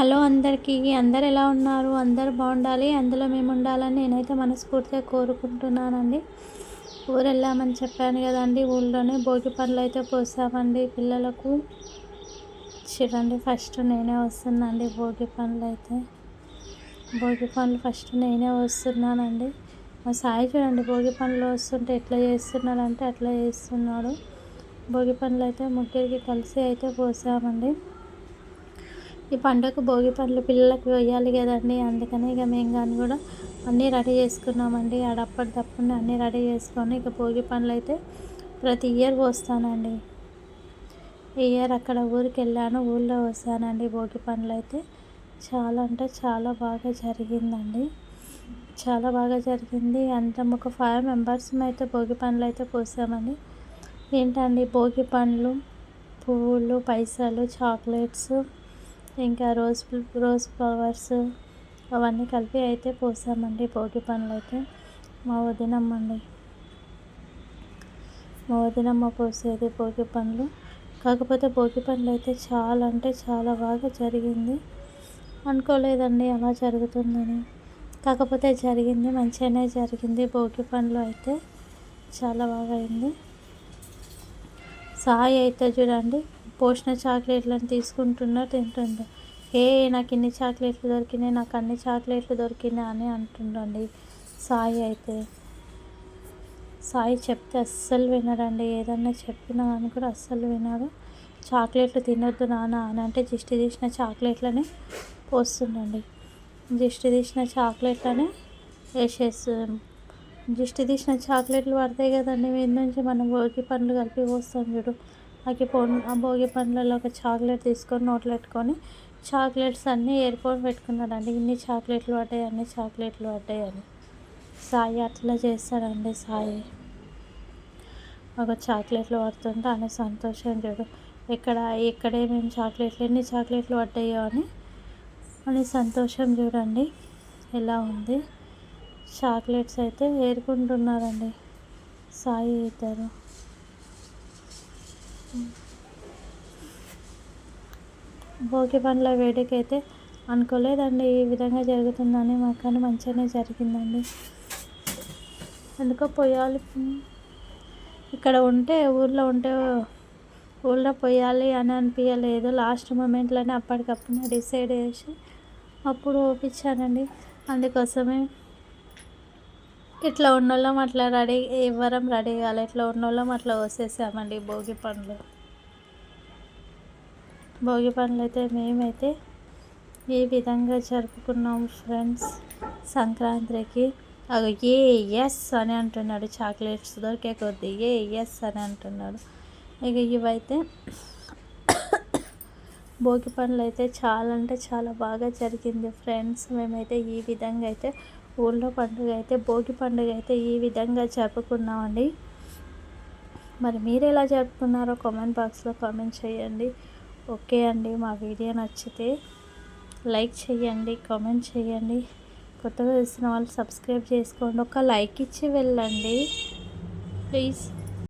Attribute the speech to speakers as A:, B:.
A: Hello అందరికీ. అందరు ఎలా ఉన్నారు? అందరు బాగుండాలి. అందులో మేము ఉండాలని నేనైతే మనస్ఫూర్తిగా కోరుకుంటున్నానండి. ఊరు వెళ్ళామని చెప్పాను కదండి. ఊళ్ళోనే భోగి పనులు అయితే పోసామండి పిల్లలకు. చూడండి ఫస్ట్ నేనే వస్తున్నానండి భోగి పనులు అయితే. భోగి పనులు ఫస్ట్ నేనే వస్తున్నానండి. మా సాయి చూడండి భోగి పనులు వస్తుంటే ఎట్లా చేస్తున్నాడంటే అట్లా చేస్తున్నాడు. భోగి పనులు అయితే ముగ్గురికి కలిసి అయితే పోసామండి. ఈ పండుగకు భోగి పండ్లు పిల్లలకు వేయాలి కదండి. అందుకని ఇక మేము కానీ కూడా అన్నీ రెడీ చేసుకున్నామండి. ఆడప్పటిదప్పుడు అన్నీ రెడీ చేసుకొని ఇక భోగి పండ్లు అయితే ప్రతి ఇయర్ పోస్తానండి. ఈ ఇయర్ అక్కడ ఊరికి వెళ్ళాను ఊళ్ళో వస్తానండి భోగి పండ్లు అయితే చాలా అంటే చాలా బాగా జరిగిందండి. చాలా బాగా జరిగింది. అంత ఒక ఫైవ్ మెంబర్స్ అయితే భోగి పండ్లు అయితే పోసామండి. ఏంటండి భోగి పండ్లు పువ్వులు పైసలు చాక్లెట్స్ ఇంకా రోజ్ రోజ్ ఫ్లవర్స్ అవన్నీ కలిపి అయితే పోసామండి భోగి పనులు అయితే మా వదినమ్మండి. మా వదినమ్మ పోసేది భోగి పండ్లు. కాకపోతే భోగి పనులు అయితే చాలా అంటే చాలా బాగా జరిగింది. అనుకోలేదండి అలా జరుగుతుందని. కాకపోతే జరిగింది మంచిగానే జరిగింది. భోగి పండ్లు అయితే చాలా బాగా అయింది. సాయి అయితే చూడండి పోషణ చాక్లెట్లను తీసుకుంటున్నా తింటుండ్రు ఏ నాకు ఇన్ని చాక్లెట్లు దొరికినాయి నాకు అన్ని చాక్లెట్లు దొరికినాయి అని అంటుండండి. సాయి అయితే సాయి చెప్తే అస్సలు వినడండి. ఏదన్నా చెప్పినా అని కూడా అస్సలు వినడు. చాక్లెట్లు తినొద్దు నాన్న అని అంటే దిష్టి తీసిన చాక్లెట్లని పోస్తుండండి. దిష్టి తీసిన చాక్లెట్లని వేసేస్తుంది దిష్టి తీసిన చాక్లెట్లు పడతాయి కదండి మీద నుంచి మనం భోగి పండ్లు కలిపి పోస్తాం చూడు. అవి ఆ భోగి పండ్లలో ఒక చాక్లెట్ తీసుకొని నోట్లో పెట్టుకొని చాక్లెట్స్ అన్నీ ఏరుకొని పెట్టుకున్నాడండి. ఇన్ని చాక్లెట్లు పడ్డాయి అన్ని చాక్లెట్లు పడ్డాయి అని. సాయి అట్లా చేస్తాడండి సాయి. ఒక చాక్లెట్లు పడుతుంటే అనే సంతోషం చూడు. ఎక్కడ ఎక్కడే మేము చాక్లెట్లు ఎన్ని చాక్లెట్లు పడ్డాయో అని అని సంతోషం చూడండి. ఎలా ఉంది? చాక్లెట్స్ అయితే ఏరుకుంటున్నారండి సాయి ఇద్దరు. భోగి పండ్ల వేడికి అయితే అనుకోలేదండి. ఈ విధంగా జరుగుతుందని మాకు కానీ మంచిగానే జరిగిందండి. ఎందుకో పొయ్యాలి ఇక్కడ ఉంటే ఊళ్ళో ఉంటే ఊళ్ళో పొయ్యాలి అని అనిపించలేదు లాస్ట్ మూమెంట్లోనే అప్పటికప్పుడు డిసైడ్ చేసి అప్పుడు ఓపించానండి అందుకోసమే ఇట్లా ఉన్నోళ్ళం అట్లా రెడీ ఎవ్వరం రెడీ కావాలి ఇట్లా ఉన్నోళ్ళం అట్లా వచ్చేసామండి భోగి పండ్లు. భోగి పండ్లు అయితే మేమైతే ఈ విధంగా జరుపుకున్నాం ఫ్రెండ్స్. సంక్రాంతికి అవి ఏ ఎస్ అని అంటున్నాడు. చాక్లెట్స్ దొరికే కొద్దీ ఏ ఎస్ అని అంటున్నాడు. ఇక ఇవైతే భోగి పనులు అయితే చాలా అంటే చాలా బాగా జరిగింది ఫ్రెండ్స్. మేమైతే ఈ విధంగా అయితే ఊళ్ళో పండుగ అయితే భోగి పండుగ అయితే ఈ విధంగా జరుపుకున్నామండి. మరి మీరు ఎలా జరుపుకున్నారో కామెంట్ బాక్స్లో కామెంట్ చేయండి. ఓకే అండి మా వీడియో నచ్చితే లైక్ చేయండి కామెంట్ చేయండి. కొత్తగా చూసిన వాళ్ళు సబ్స్క్రైబ్ చేసుకోండి ఒక లైక్ ఇచ్చి వెళ్ళండి. ప్లీజ్.